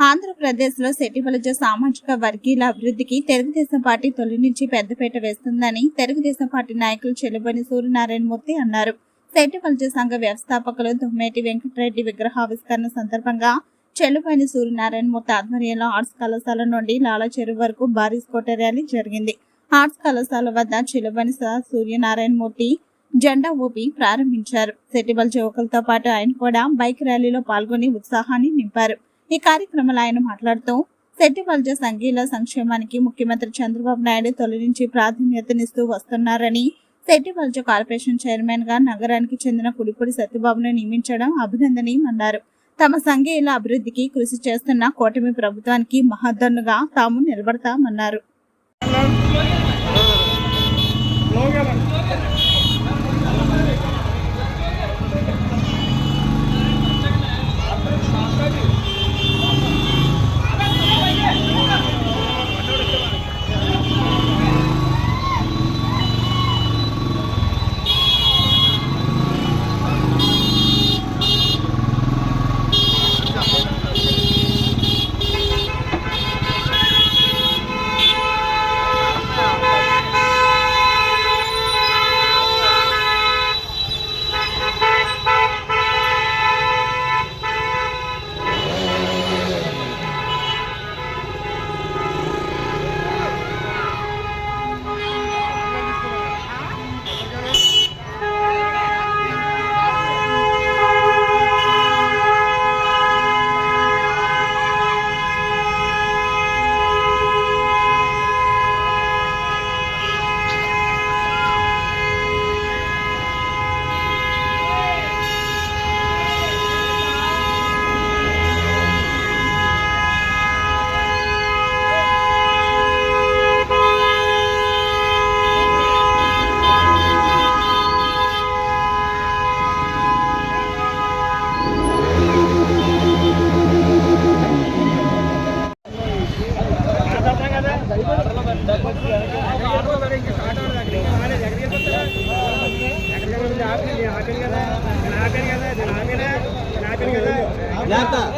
ఆంధ్రప్రదేశ్లో సెటివలజ సామాజిక వర్గీయుల అభివృద్ధికి తెలుగుదేశం పార్టీ తొలి నుంచి పెద్దపేట వేస్తుందని తెలుగుదేశం పార్టీ నాయకులు చెలుబని సూర్యనారాయణమూర్తి అన్నారు. సెటివలజ సంఘ వ్యవస్థాపకులు దుమ్మేటి వెంకటరెడ్డి విగ్రహావిష్కరణ సందర్భంగా చెల్లుపైన సూర్యనారాయణ మూర్తి ఆధ్వర్యంలో ఆర్ట్స్ కళాశాల నుండి లాలా చెరువు వరకు భారీ స్కూటర్ ర్యాలీ జరిగింది. ఆర్ట్స్ కళాశాల వద్ద చెలుబని సూర్యనారాయణ మూర్తి జెండా ఊపి ప్రారంభించారు. సెటిబల్ యువకులతో పాటు ఆయన కూడా బైక్ ర్యాలీలో పాల్గొని ఉత్సాహాన్ని నింపారు. ఈ కార్యక్రమంలో ఆయన మాట్లాడుతూ సెట్టివల్జ సంఘీయుల సంక్షేమానికి ముఖ్యమంత్రి చంద్రబాబు నాయుడు తొలి నుంచి ప్రాధాన్యతనిస్తూ వస్తున్నారని శెట్టి వలజ కార్పొరేషన్ చైర్మన్గా నగరానికి చెందిన కుడిపూడి సత్యబాబును నియమించడం అభినందనీయమన్నారు. తమ సంఘీయుల అభివృద్ధికి కృషి చేస్తున్న కూటమి ప్రభుత్వానికి మహద్దన్నుగా తాము నిలబడతామన్నారు. జై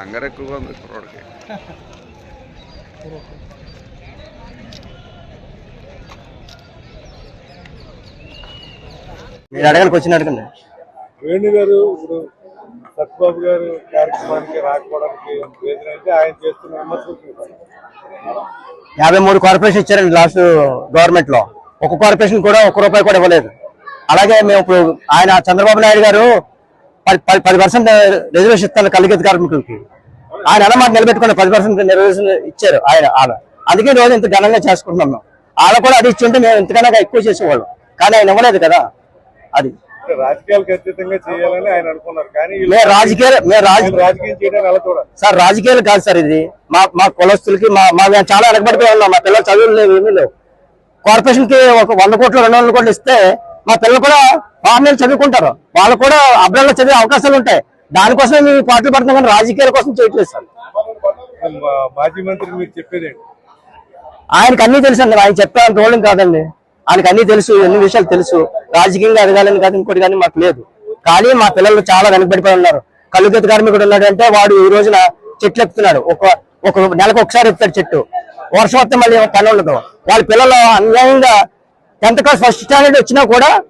కంగారు ఎక్కువగా ఉంది కుర్రోడికి మీరు అడగడానికి వచ్చిన అడగండి. వేణు గారు ఇప్పుడు సత్బాబు గారు కార్యక్రమానికి రాకపోవడానికి రీజన్ అయితే ఆయన చేస్తున్న విమర్శలు. యాభై మూడు కార్పొరేషన్ ఇచ్చారండి లాస్ట్ గవర్నమెంట్లో. ఒక కార్పొరేషన్ కూడా ఒక్క రూపాయి కూడా ఇవ్వలేదు. అలాగే మేము ఇప్పుడు ఆయన చంద్రబాబు నాయుడు గారు పది పర్సెంట్ రిజర్వేషన్ ఇస్తారు కలిగేది కార్మికులకి. ఆయన ఎలా మాట నిలబెట్టుకుని పది పర్సెంట్ రిజర్వేషన్ ఇచ్చారు ఆయన ఆడ అందుకే రోజు ఇంత ఘనంగా చేసుకుంటున్నాం ఆడ కూడా అది ఇచ్చి ఉంటే మేము ఇంతకన్నా ఎక్కువ చేసేవాళ్ళం. కానీ ఆయన ఇవ్వలేదు కదా. అది. సార్ రాజకీయాలు కాదు సార్ ఇది. మా మా కులస్తులకి మా మా మేము చాలా వెనకబడిపోయి ఉన్నాం. మా పిల్లలు చదువులు లేవు ఏమీ లేవు. కార్పొరేషన్కి ఒక వంద కోట్లు రెండు వందల కోట్లు ఇస్తే మా పిల్లలు కూడా ఫార్మల్ చదువుకుంటారు. వాళ్ళు కూడా అబ్రాల్లో చదివే అవకాశాలు ఉంటాయి. దానికోసమే మేము పాటలు పడుతున్నాం కానీ రాజకీయాల కోసం చేయట్లేదు సార్. మాజీ మంత్రి మీరు చెప్పేదేంటి ఆయనకు అన్ని తెలుసు అండి. ఆయన చెప్పేంత రోలింగ్ కాదండి. ఆయనకు అన్ని తెలుసు ఎన్ని విషయాలు తెలుసు. రాజకీయంగా ఎదగాలని కాదు ఇంకోటి కానీ మాకు లేదు. కానీ మా పిల్లలు చాలా వెనకబడిపోయి ఉన్నారు. కలుగెత్త కార్మికుడు ఉన్నాడు అంటే వాడు ఈ రోజున చెట్లు ఎక్కుతున్నాడు. ఒక ఒక నెలకు ఒకసారి ఎక్కుతాడు చెట్టు. వర్షం వస్తే మళ్ళీ పని ఉండదు వాళ్ళ పిల్లలు అన్యాయంగా టెన్త్ క్లాస్ ఫస్ట్ స్టాండర్డ్ వచ్చినా కూడా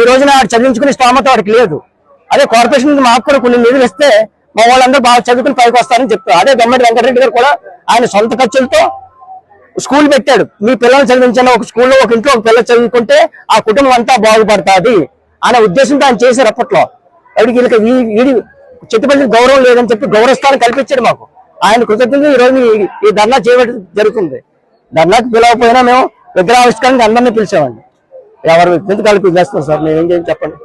ఈ రోజున ఆడు చదివించుకునే స్తోమత వాడికి లేదు. అదే కార్పొరేషన్ నుంచి మాకు కూడా కొన్ని నిధులు ఇస్తే మా వాళ్ళందరూ బాగా చదువుకుని పైకి వస్తారని చెప్తారు. అదే గమ్మడి వెంకటరెడ్డి గారు కూడా ఆయన సొంత ఖర్చులతో స్కూల్ పెట్టాడు. మీ పిల్లల్ని చదివించిన ఒక స్కూల్లో ఒక ఇంట్లో ఒక పిల్లలు చదువుకుంటే ఆ కుటుంబం అంతా బాగుపడుతుంది అనే ఉద్దేశంతో ఆయన చేశారు అప్పట్లో. ఎవరికి వీళ్ళకి వీడి చెట్టుపల్లి గౌరవం లేదని చెప్పి గౌరవస్థానం కల్పించాడు మాకు. ఆయన కృతజ్ఞతలు. ఈ రోజు ఈ- ఈ ధర్నా చేయడం జరుగుతుంది. ధర్నాకి పిలవకపోయినా మేము విగ్రహావిష్కరణకి అందరినీ పిలిచామండి ఎవరు ఎందుకు కలిపి చేస్తాం సార్? మేము ఏం చేయండి చెప్పండి.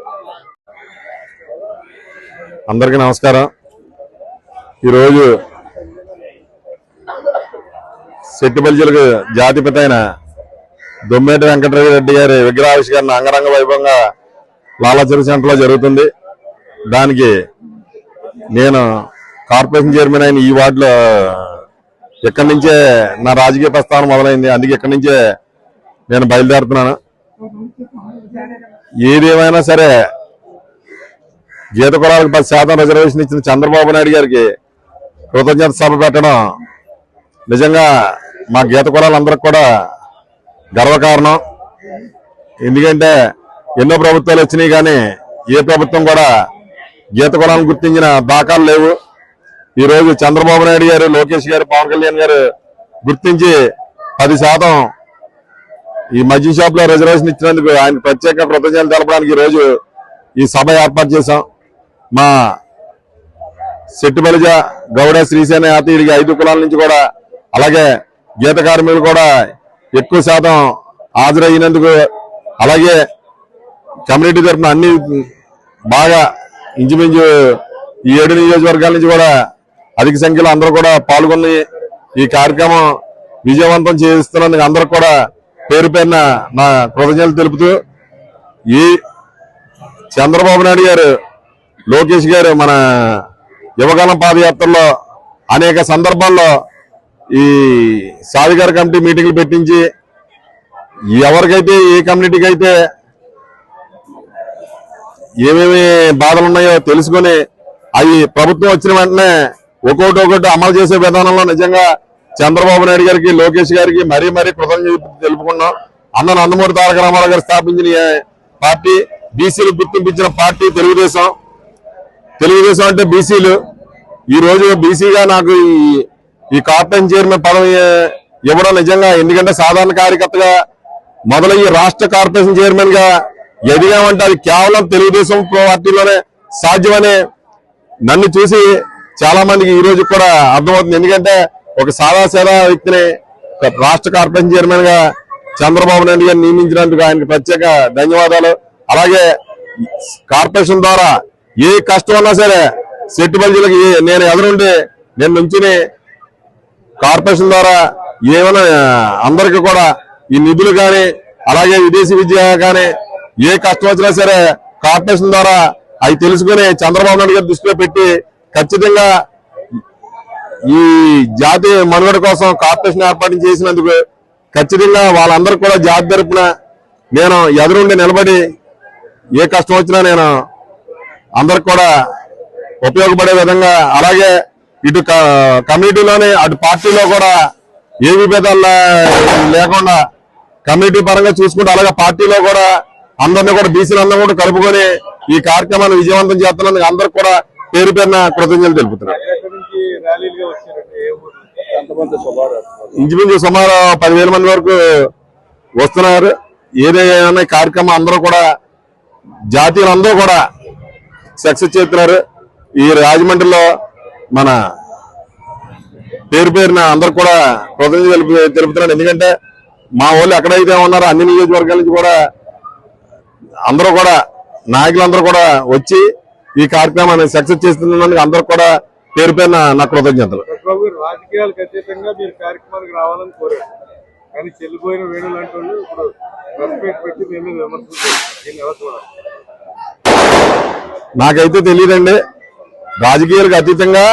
అందరికీ నమస్కారం. ఈరోజు సెట్టిపల్లిలకు జాతిపిత అయిన దొమ్మేటి వెంకటరెడ్డి గారి విగ్రహావిష్కరణ అంగరంగ వైభవంగా లాలాచెరు సెంటర్లో జరుగుతుంది. దానికి నేను కార్పొరేషన్ చైర్మన్ అయిన ఈ వార్డులో ఇక్కడి నుంచే నా రాజకీయ ప్రస్థానం మొదలైంది అందుకే ఇక్కడి నుంచే నేను బయలుదేరుతున్నాను. ఏదేమైనా సరే గీత కులాలకు పది శాతం రిజర్వేషన్ ఇచ్చిన చంద్రబాబు నాయుడు గారికి కృతజ్ఞత సభ పెట్టడం నిజంగా మా గీత కులాలందరికి కూడా గర్వకారణం. ఎందుకంటే ఎన్నో ప్రభుత్వాలు వచ్చినాయి కానీ ఏ ప్రభుత్వం కూడా గీత కులాలను గుర్తించిన దాఖలు లేవు. ఈరోజు చంద్రబాబు నాయుడు గారు లోకేష్ గారు పవన్ కళ్యాణ్ గారు గుర్తించి పది శాతం ఈ మద్య షాప్లో రిజర్వేషన్ ఇచ్చినందుకు ఆయన ప్రత్యేక కృతజ్ఞతలు తెలపడానికి ఈరోజు రోజు ఈ సభ ఏర్పాటు చేశాం. మా శెట్టిబలిజ గౌడ శ్రీసేన యాతీయుడికి ఐదు కులాల నుంచి కూడా అలాగే గీత కార్మికులు కూడా ఎక్కువ శాతం హాజరయ్యినందుకు అలాగే కమ్యూనిటీ తరఫున అన్ని బాగా ఇంచుమించు ఈ ఏడు నియోజకవర్గాల నుంచి కూడా అధిక సంఖ్యలో అందరూ కూడా పాల్గొని ఈ కార్యక్రమం విజయవంతం చేస్తున్నందుకు అందరూ కూడా పేరు పేరున నా కృతజ్ఞతలు తెలుపుతూ ఈ చంద్రబాబు నాయుడు గారు లోకేష్ గారు మన యువకాలం పాదయాత్రలో అనేక సందర్భాల్లో ఈ సాధికార కమిటీ మీటింగ్లు పెట్టించి ఎవరికైతే ఏ కమ్యూనిటీకి అయితే ఏమేమి బాధలు ఉన్నాయో తెలుసుకొని అవి ప్రభుత్వం వచ్చిన వెంటనే ఒక్కొక్కటి ఒక్కొక్కటి అమలు చేసే విధానంలో నిజంగా చంద్రబాబు నాయుడు గారికి లోకేష్ గారికి మరీ మరీ కృతజ్ఞత తెలుపుకున్నాం అన్న నందమూరి తారక రామారావు గారు స్థాపించిన పార్టీ? బీసీలు గుర్తింపించిన పార్టీ తెలుగుదేశం. తెలుగుదేశం అంటే బీసీలు. ఈ రోజు బీసీగా నాకు ఈ ఈ కార్పొరేషన్ చైర్మన్ పదవి ఇవ్వడం నిజంగా ఎందుకంటే సాధారణ కార్యకర్తగా మొదలయ్యి రాష్ట్ర కార్పొరేషన్ చైర్మన్గా ఎదిగామంటే అది కేవలం తెలుగుదేశం పార్టీలోనే సాధ్యమని నన్ను చూసి చాలా మందికి ఈ రోజు కూడా అర్థమవుతుంది. ఎందుకంటే ఒక సాదా సేదా వ్యక్తిని రాష్ట్ర కార్పొరేషన్ చైర్మన్గా చంద్రబాబు నాయుడు గారు నియమించినందుకు ఆయనకు ప్రత్యేక ధన్యవాదాలు. అలాగే కార్పొరేషన్ ద్వారా ఏ కష్టం ఉన్నా సరే సెట్టుబల్జీలకి నేను ఎదురుండి నేను నుంచుని కార్పొరేషన్ ద్వారా ఏమైనా అందరికి కూడా ఈ నిధులు కానీ అలాగే విదేశీ విద్య కానీ ఏ కష్టం వచ్చినా సరే కార్పొరేషన్ ద్వారా అవి తెలుసుకుని చంద్రబాబు నాయుడు గారు దృష్టిలో పెట్టి ఖచ్చితంగా ఈ జాతి మనుగడ కోసం కార్పొరేషన్ ఏర్పాటు చేసినందుకు ఖచ్చితంగా వాళ్ళందరూ కూడా జాతి తరపున నేను ఎదురుండి నిలబడి ఏ కష్టం వచ్చినా నేను అందరికి కూడా ఉపయోగపడే విధంగా అలాగే ఇటు క- అటు పార్టీలో కూడా ఏ విభేదాలు లేకుండా కమ్యూనిటీ పరంగా చూసుకుంటూ అలాగే పార్టీలో కూడా అందరినీ కూడా బీసీలు అందరూ కూడా కలుపుకొని ఈ కార్యక్రమాన్ని విజయవంతం చేస్తున్నందుకు అందరికి కూడా పేరు పేరున కృతజ్ఞతలు తెలుపుతున్నారు ఇంచుమించు సుమారు పదివేల మంది వరకు వస్తున్నారు. ఏదైనా కార్యక్రమం అందరూ కూడా జాతీయులందరూ కూడా సక్సెస్ చేస్తున్నారు. ఈ రాజమండ్రిలో మన పేరు పేరున అందరూ కూడా కృతజ్ఞత తెలుపు తెలుపుతున్నాను. ఎందుకంటే మా వాళ్ళు ఎక్కడైతే ఉన్నారో అన్ని నియోజకవర్గాల నుంచి కూడా అందరూ కూడా నాయకులందరూ కూడా వచ్చి ఈ కార్యక్రమాన్ని సక్సెస్ చేస్తున్నందుకు అందరూ కూడా పేరు పేరున నా కృతజ్ఞతలు. రాజకీయాలకు అతీతంగా మీరు కార్యక్రమానికి రావాలని కోరారు. కానీ చెల్లిపోయిన వేణు లాంటి వాళ్ళు ఇప్పుడు రెస్పెక్ట్ పెట్టి మేము నాకైతే తెలియదండి. రాజకీయాలకు అతీతంగా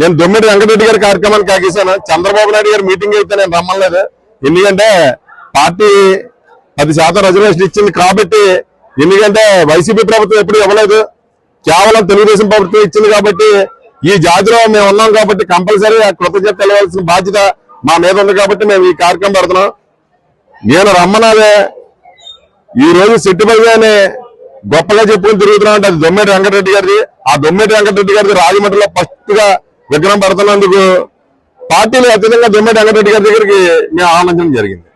నేను దొమ్మిడి వెంకటరెడ్డి గారి కార్యక్రమానికి కాకేశాను చంద్రబాబు నాయుడు గారి మీటింగ్ అయితే నేను రమ్మలేదు ఎందుకంటే పార్టీ పది శాతం రిజర్వేషన్ ఇచ్చింది కాబట్టి ఎందుకంటే వైసీపీ ప్రభుత్వం ఎప్పుడు ఇవ్వలేదు. కేవలం తెలుగుదేశం ప్రభుత్వం ఇచ్చింది కాబట్టి ఈ జాతిలో మేము ఉన్నాం కాబట్టి కంపల్సరీ కృతజ్ఞత తెలవాల్సిన బాధ్యత మా మీద ఉంది కాబట్టి మేము ఈ కార్యక్రమం పెడుతున్నాం. నేను రమ్మనాదే. ఈ రోజు సిట్టుబడిగానే గొప్పగా చెప్పుకుని తిరుగుతున్నాం అంటే అది దొమ్మేటి వెంకటరెడ్డి గారిది. ఆ దొమ్మేటి వెంకటరెడ్డి గారిది రాజమండ్రిలో ఫస్ట్గా విగ్రహం పెడుతున్నందుకు పార్టీలు అత్యధికంగా దొమ్మేటి వెంకటరెడ్డి గారి దగ్గరికి మేము ఆనందం జరిగింది.